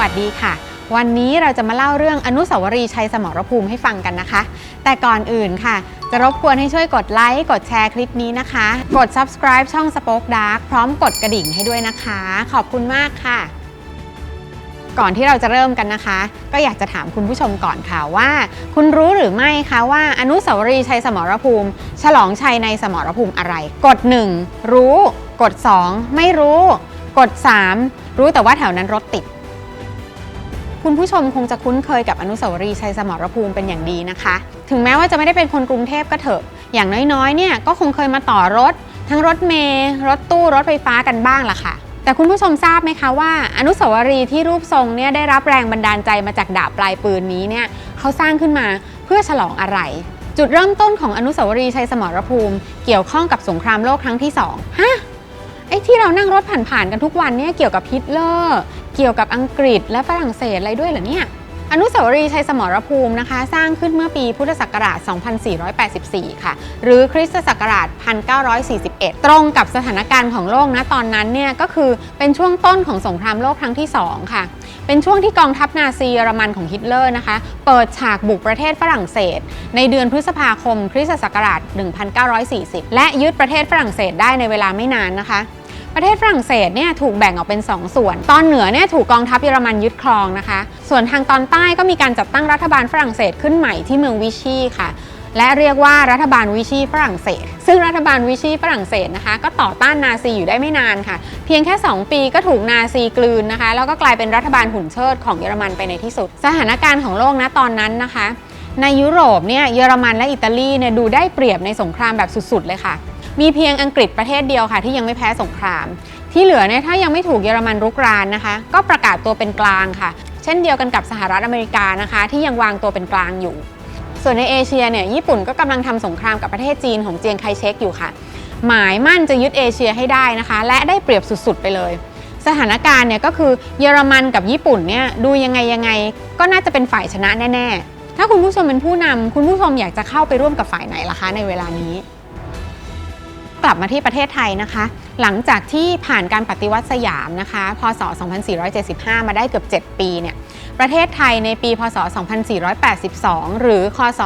วัสดีค่ะ วันนี้เราจะมาเล่าเรื่องอนุสาวรีย์ชัยสมรภูมิให้ฟังกันนะคะ แต่ก่อนอื่นค่ะ จะรบกวนให้ช่วยกดไลค์ กดแชร์คลิปนี้นะคะ กด subscribe ช่อง Spoke Dark พร้อมกดกระดิ่งให้ด้วยนะคะ ขอบคุณมากค่ะ ก่อนที่เราจะเริ่มกันนะคะ ก็อยากจะถามคุณผู้ชมก่อนค่ะว่า คุณรู้หรือไม่คะว่าอนุสาวรีย์ชัยสมรภูมิ ฉลองชัยในสมรภูมิอะไร กด 1 รู้ กด 2 ไม่รู้ กด 3 รู้แต่ว่าแถวนั้นรถติด คุณผู้ชมคงจะคุ้นเคยกับอนุสาวรีย์ชัยสมรภูมิเป็นอย่างดีนะคะ ถึงแม้ว่าจะไม่ได้เป็นคนกรุงเทพก็เถอะ อย่างน้อยๆ เนี่ยก็คงเคยมาต่อรถ ทั้งรถเมล์รถตู้รถไฟฟ้ากันบ้างล่ะค่ะ แต่คุณผู้ชมทราบไหมคะว่า อนุสาวรีย์ที่รูปทรงเนี่ยได้รับแรงบันดาลใจมาจากดาบปลายปืนนี้เนี่ยเขาสร้างขึ้นมาเพื่อฉลองอะไรจุดเริ่มต้นของอนุสาวรีย์ชัยสมรภูมิ เกี่ยวข้องกับสงครามโลกครั้งที่สองฮะไอ้ที่เรานั่งรถผ่านๆกันทุกวันเนี่ยเกี่ยวกับฮิตเลอร์ เกี่ยวกับอังกฤษและฝรั่งเศสอะไรด้วยเหรอเนี่ย อนุสาวรีย์ชัยสมรภูมินะคะ สร้างขึ้นเมื่อปีพุทธศักราช 2484 ค่ะ หรือคริสตศักราช 1941 ตรงกับสถานการณ์ของโลกนะตอนนั้นเนี่ยก็คือเป็นช่วงต้นของสงครามโลกครั้งที่ 2 ค่ะเป็นช่วงที่กองทัพนาซีเยอรมันของฮิตเลอร์นะคะ เปิดฉากบุกประเทศฝรั่งเศส ในเดือนพฤษภาคมคริสตศักราช 1940 และยึดประเทศฝรั่งเศสได้ในเวลาไม่นานนะคะ ประเทศฝรั่งเศสเนี่ยถูกแบ่งออกเป็น 2 ส่วน ตอนเหนือเนี่ยถูกกองทัพเยอรมันยึดครองนะคะ ส่วนทางตอนใต้ก็มีการจัดตั้งรัฐบาลฝรั่งเศสขึ้นใหม่ที่เมืองวิชีค่ะ และเรียกว่ารัฐบาลวิชีฝรั่งเศส ซึ่งรัฐบาลวิชีฝรั่งเศสนะคะ ก็ต่อต้านนาซีอยู่ได้ไม่นานค่ะ เพียงแค่ 2 ปีก็ถูกนาซีกลืนนะคะ แล้วก็กลายเป็นรัฐบาลหุ่นเชิดของเยอรมันไปในที่สุด สถานการณ์ของโลกนะตอนนั้นนะคะ ในยุโรปเนี่ยเยอรมันและอิตาลีเนี่ยดูได้เปรียบในสงครามแบบสุดๆเลยค่ะ มีเพียงอังกฤษประเทศเดียวค่ะที่ยังไม่แพ้สงคราม ที่เหลือเนี่ยถ้ายังไม่ถูกเยอรมันรุกรานนะคะ ก็ประกาศตัวเป็นกลางค่ะ เช่นเดียวกันกับสหรัฐอเมริกานะคะ ที่ยังวางตัวเป็นกลางอยู่ ส่วนในเอเชียเนี่ยญี่ปุ่นก็กำลังทำสงครามกับประเทศจีนของเจียงไคเชกอยู่ค่ะ หมายมั่นจะยึดเอเชียให้ได้นะคะ และได้เปรียบสุดๆไปเลย สถานการณ์เนี่ยก็คือเยอรมันกับญี่ปุ่นเนี่ยดูยังไงยังไง ก็น่าจะเป็นฝ่ายชนะแน่ ๆ ถ้าคุณผู้ชมเป็นผู้นำคุณผู้ชมอยากจะเข้าไปร่วมกับฝ่ายไหนล่ะคะในเวลานี้ กลับมาที่ประเทศไทยนะคะ หลังจากที่ผ่านการปฏิวัติสยามนะคะ พศ 2475 มาได้เกือบ 7 ปีเนี่ย ประเทศไทยในปี พศ 2482 หรือ คศ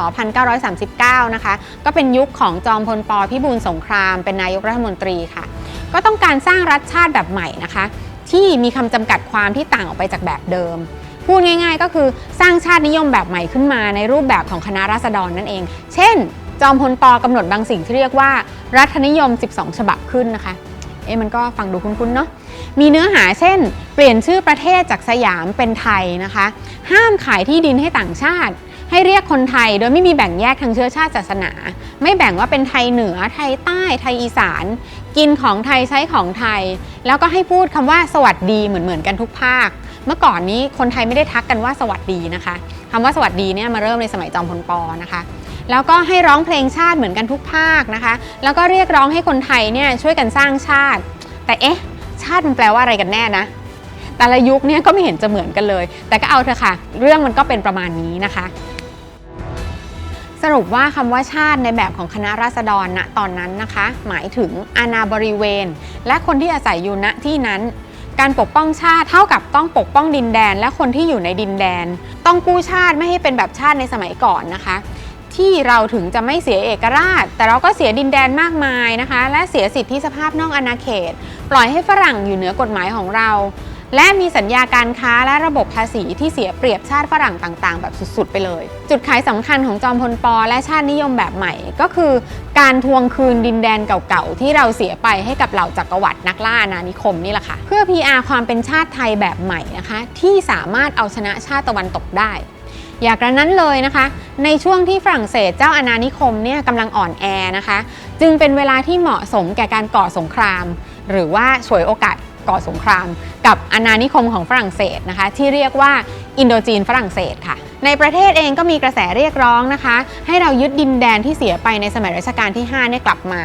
1939 นะคะ ก็เป็นยุคของจอมพลปพิบูลสงคราม เป็นนายกรัฐมนตรีค่ะ ก็ต้องการสร้างรัฐชาติแบบใหม่นะคะ ที่มีคำจำกัดความที่ต่างออกไปจากแบบเดิมพูดง่ายๆ ก็คือสร้างชาตินิยมแบบใหม่ขึ้นมาในรูปแบบของคณะราษฎรนั่นเอง เช่น จอมพลปกำหนดบางสิ่งที่เรียกว่า รัฐนิยม 12 ฉบับขึ้นนะคะ เอ๊ะมันก็ฟังดูคุ้นๆเนาะมีเนื้อหาเช่น เปลี่ยนชื่อประเทศจากสยามเป็นไทยนะคะ ห้ามขายที่ดินให้ต่างชาติ ให้เรียกคนไทยโดยไม่มีแบ่งแยกทางเชื้อชาติศาสนา ไม่แบ่งว่าเป็นไทยเหนือไทยใต้ไทยอีสาน กินของไทยใช้ของไทย แล้วก็ให้พูดคำว่าสวัสดีเหมือนๆกันทุกภาค เมื่อก่อนนี้คนไทยไม่ได้ทักกันว่าสวัสดีนะคะคำว่าสวัสดีเนี่ยมาเริ่มในสมัยจอมพลปนะคะ แล้วก็ให้ร้องเพลงชาติเหมือนกันทุกภาคนะคะ แล้วก็เรียกร้องให้คนไทยเนี่ยช่วยกันสร้างชาติ แต่เอ๊ะ ชาติมันแปลว่าอะไรกันแน่นะ แต่ละยุคเนี่ยก็ไม่เห็นจะเหมือนกันเลย แต่ก็เอาเถอะค่ะ เรื่องมันก็เป็นประมาณนี้นะคะสรุปว่าคำว่าชาติในแบบของคณะราษฎรณตอนนั้นนะคะ หมายถึงอาณาบริเวณ และคนที่อาศัยอยู่ณที่นั้น การปกป้องชาติเท่ากับต้องปกป้องดินแดน และคนที่อยู่ในดินแดน ต้องกู้ชาติไม่ให้เป็นแบบชาติในสมัยก่อนนะคะ ที่เราถึงจะไม่เสียเอกราช แต่เราก็เสียดินแดนมากมายนะคะ และเสียสิทธิสภาพนอกอาณาเขต ปล่อยให้ฝรั่งอยู่เหนือกฎหมายของเรา และมีสัญญาการค้าและระบบภาษีที่เสียเปรียบชาติฝรั่งต่างๆ แบบสุดๆ ไปเลย จุดขายสำคัญของจอมพลปอและชาตินิยมแบบใหม่ ก็คือการทวงคืนดินแดนเก่าๆที่เราเสียไปให้กับเหล่าจักรวรรดินักล่าอาณานิคมนี่แหละค่ะเพื่อ PR ความเป็นชาติไทยแบบใหม่นะคะที่สามารถเอาชนะชาติตะวันตกได้ อย่ากกระนั้นเลยนะคะ ในช่วงที่ฝรั่งเศสเจ้าอาณานิคมเนี่ยกำลังอ่อนแอนะคะ จึงเป็นเวลาที่เหมาะสมแก่การก่อสงคราม หรือว่าฉวยโอกาสก่อสงคราม กับอาณานิคมของฝรั่งเศสนะคะ ที่เรียกว่าอินโดจีนฝรั่งเศสค่ะ ในประเทศเองก็มีกระแสเรียกร้องนะคะ ให้เรายึดดินแดนที่เสียไปในสมัยรัชกาลที่5เนี่ยกลับมา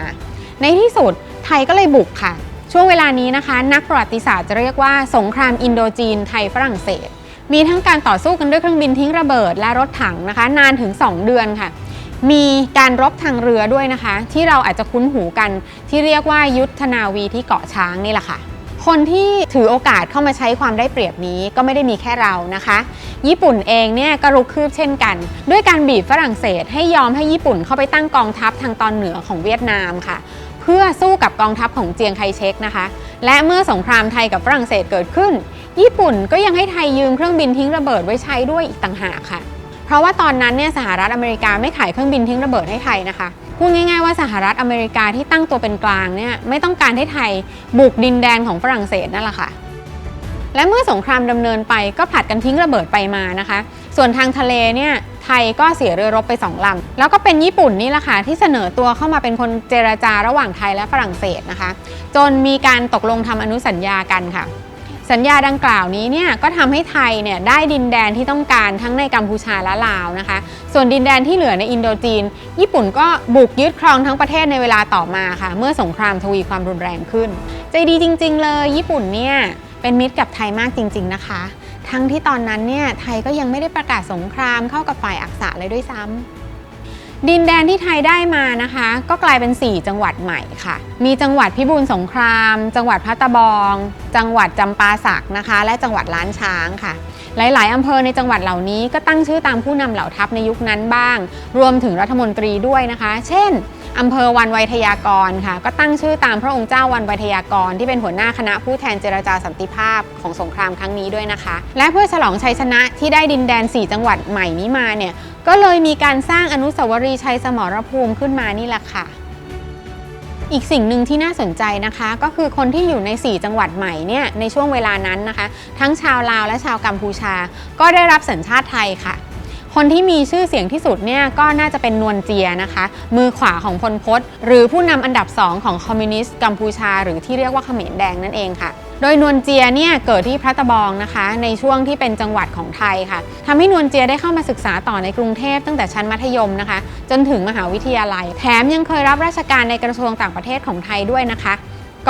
ในที่สุดไทยก็เลยบุกค่ะ ช่วงเวลานี้นะคะ นักประวัติศาสตร์จะเรียกว่าสงครามอินโดจีนไทยฝรั่งเศส มีทั้งการต่อสู้กันด้วยเครื่องบินทิ้งระเบิดและรถถังนะคะ นานถึง 2 เดือนค่ะ มีการรบทางเรือด้วยนะคะ ที่เราอาจจะคุ้นหูกันที่เรียกว่ายุทธนาวีที่เกาะช้างนี่แหละค่ะคนที่ถือโอกาสเข้ามาใช้ความได้เปรียบนี้ก็ไม่ได้มีแค่เรานะคะ ญี่ปุ่นเองเนี่ยก็รุกคืบเช่นกัน ด้วยการบีบฝรั่งเศสให้ยอมให้ญี่ปุ่นเข้าไปตั้งกองทัพทางตอนเหนือของเวียดนามค่ะ พื่อสู้กับกองทัพของเจียงไคเชกนะคะ และเมื่อสงครามไทยกับฝรั่งเศสเกิดขึ้น ญี่ปุ่นก็ยังให้ไทยยืมเครื่องบินทิ้งระเบิดไว้ใช้ด้วยอีกต่างหากค่ะ เพราะว่าตอนนั้นเนี่ยสหรัฐอเมริกาไม่ขายเครื่องบินทิ้งระเบิดให้ไทยนะคะพูดง่ายๆว่าสหรัฐอเมริกาที่ตั้งตัวเป็นกลางเนี่ยไม่ต้องการให้ไทยบุกดินแดนของฝรั่งเศสนั่นแหละค่ะและเมื่อสงครามดำเนินไปก็ผลัดกันทิ้งระเบิดไปมานะคะ ส่วนทางทะเลเนี่ย ไทยก็เสียเรือรบไปสองลำแล้วก็เป็นญี่ปุ่นนี่แหละค่ะที่เสนอตัวเข้ามาเป็นคนเจรจาระหว่างไทยและฝรั่งเศสนะคะ จนมีการตกลงทำอนุสัญญากันค่ะ สัญญาดังกล่าวนี้เนี่ยก็ทำให้ไทยเนี่ยได้ดินแดนที่ต้องการทั้งในกัมพูชาและลาวนะคะ ส่วนดินแดนที่เหลือในอินโดจีน ญี่ปุ่นก็บุกยึดครองทั้งประเทศในเวลาต่อมาค่ะ เมื่อสงครามทวีความรุนแรงขึ้น ใจดีจริง ๆ เลย ญี่ปุ่นเนี่ยเป็นมิตรกับไทยมากจริง ๆนะคะ ทั้งที่ตอนนั้นเนี่ยไทยก็ยังไม่ได้ประกาศสงครามเข้ากับฝ่ายอักษะเลยด้วยซ้ำดินแดนที่ไทยได้มานะคะ ก็กลายเป็น 4 จังหวัดใหม่ค่ะ มีจังหวัดพิบูลสงคราม จังหวัดพัตบอง จังหวัดจำปาสักนะคะ และจังหวัดล้านช้างค่ะ หลาย ๆอำเภอในจังหวัดเหล่านี้ก็ตั้งชื่อตามผู้นำเหล่าทัพในยุคนั้นบ้าง รวมถึงรัฐมนตรีด้วยนะคะ เช่น อำเภอวันไวยทยากรค่ะ ก็ตั้งชื่อตามพระองค์เจ้าวันไวยทยากร ที่เป็นหัวหน้าคณะผู้แทนเจรจาสันติภาพของสงครามครั้งนี้ด้วยนะคะ และเพื่อฉลองชัยชนะที่ได้ดินแดน 4 จังหวัดใหม่นี้มาเนี่ยก็เลยมีการสร้างอนุสาวรีย์ชัยสมรภูมิขึ้นมานี่แหละค่ะ อีกสิ่งหนึ่งที่น่าสนใจนะคะ ก็คือคนที่อยู่ใน 4 จังหวัดใหม่เนี่ยในช่วงเวลานั้นนะคะ ทั้งชาวลาวและชาวกัมพูชา ก็ได้รับสัญชาติไทยค่ะ คนที่มีชื่อเสียงที่สุดเนี่ยก็น่าจะเป็นนวลเจียนะคะ มือขวาของพลพศหรือผู้นำอันดับ 2 ของคอมมิวนิสต์กัมพูชา หรือที่เรียกว่าเขมรแดงนั่นเองค่ะโดยนวลเจียเนี่ยเกิดที่พระตะบองนะคะ ในช่วงที่เป็นจังหวัดของไทยค่ะทำให้นวลเจียได้เข้ามาศึกษาต่อในกรุงเทพตั้งแต่ชั้นมัธยมนะคะ จนถึงมหาวิทยาลัย แถมยังเคยรับราชการในกระทรวงต่างประเทศของไทยด้วยนะคะ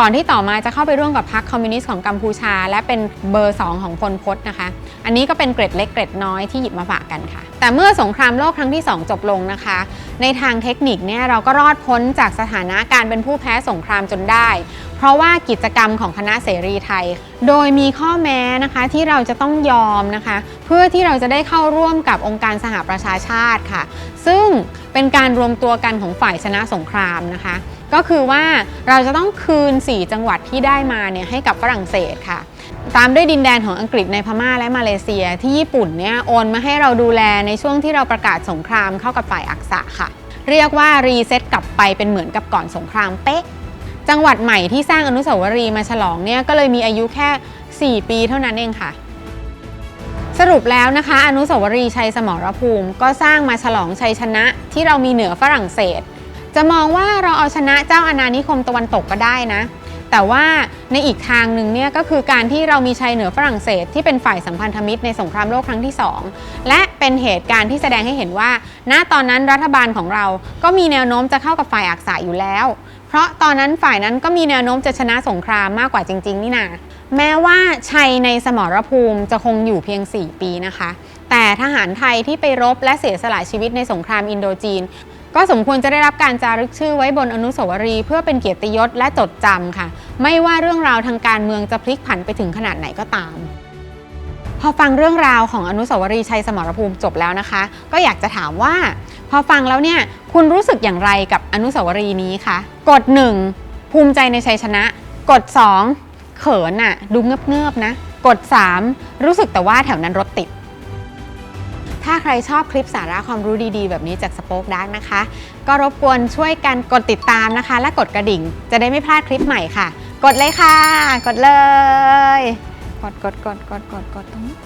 ก่อนที่ต่อมาจะเข้าไปร่วมกับพรรคคอมมิวนิสต์ของกัมพูชา และเป็นเบอร์ 2 ของพลพศนะคะ อันนี้ก็เป็นเกร็ดเล็กเกร็ดน้อยที่หยิบมาฝากกันค่ะ แต่เมื่อสงครามโลกครั้งที่ 2 จบลงนะคะ ในทางเทคนิคเนี่ยเราก็รอดพ้นจากสถานะการเป็นผู้แพ้สงครามจนได้ เพราะว่ากิจกรรมของคณะเสรีไทย โดยมีข้อแม้นะคะที่เราจะต้องยอมนะคะ เพื่อที่เราจะได้เข้าร่วมกับองค์การสหประชาชาติค่ะ ซึ่งเป็นการรวมตัวกันของฝ่ายชนะสงครามนะคะ ก็คือว่าเราจะต้องคืน 4 จังหวัดที่ได้มาเนี่ยให้กับฝรั่งเศสค่ะ ตามด้วยดินแดนของอังกฤษในพม่าและมาเลเซีย ที่ญี่ปุ่นเนี่ยโอนมาให้เราดูแลในช่วงที่เราประกาศสงครามเข้ากับฝ่ายอักษะค่ะ เรียกว่ารีเซ็ตกลับไปเป็นเหมือนกับก่อนสงครามเป๊ะจังหวัดใหม่ที่สร้างอนุสาวรีย์มาฉลองเนี่ยก็เลยมีอายุแค่ 4 ปีเท่านั้นเองค่ะ สรุปแล้วนะคะ อนุสาวรีย์ชัยสมรภูมิ ก็สร้างมาฉลองชัยชนะที่เรามีเหนือฝรั่งเศส จะมองว่าเราเอาชนะเจ้าอาณานิคมตะวันตกก็ได้นะ แต่ว่าในอีกทางหนึ่งเนี่ยก็คือการที่เรามีชัยเหนือฝรั่งเศสที่เป็นฝ่ายสัมพันธมิตรในสงครามโลกครั้งที่ 2 และเป็นเหตุการณ์ที่แสดงให้เห็นว่า ณตอนนั้นรัฐบาลของเราก็มีแนวโน้มจะเข้ากับฝ่ายอักษะอยู่แล้ว เพราะตอนนั้นฝ่ายนั้นก็มีแนวโน้มจะชนะสงครามมากกว่าจริง ๆ นี่นาแม้ว่าชัยในสมรภูมิจะคงอยู่เพียง 4 ปีนะคะ แต่ทหารไทยที่ไปรบและเสียสละชีวิตในสงครามอินโดจีน ก็สมควรจะได้รับการจารึกชื่อไว้บนอนุสาวรีย์เพื่อเป็นเกียรติยศและจดจำค่ะ ไม่ว่าเรื่องราวทางการเมืองจะพลิกผันไปถึงขนาดไหนก็ตาม พอฟังเรื่องราวของอนุสาวรีย์ชัยสมรภูมิจบแล้วนะคะ ก็อยากจะถามว่า พอฟังแล้วเนี่ยคุณรู้สึกอย่างไรกับอนุสาวรีย์นี้คะกด 1 ภูมิใจในชัยชนะ กด 2 เขินน่ะดูเงือบๆนะ กด 3 รู้สึกแต่ว่าแถวนั้นรถติด ถ้าใครชอบคลิปสาระความรู้ดีๆ แบบนี้จากสป็อคดักนะคะ ก็รบกวนช่วยกันกดติดตามนะคะ และกดกระดิ่ง จะได้ไม่พลาดคลิปใหม่ค่ะ กดเลยค่ะ กดเลย กดกดกดกดกดกดตรงนี้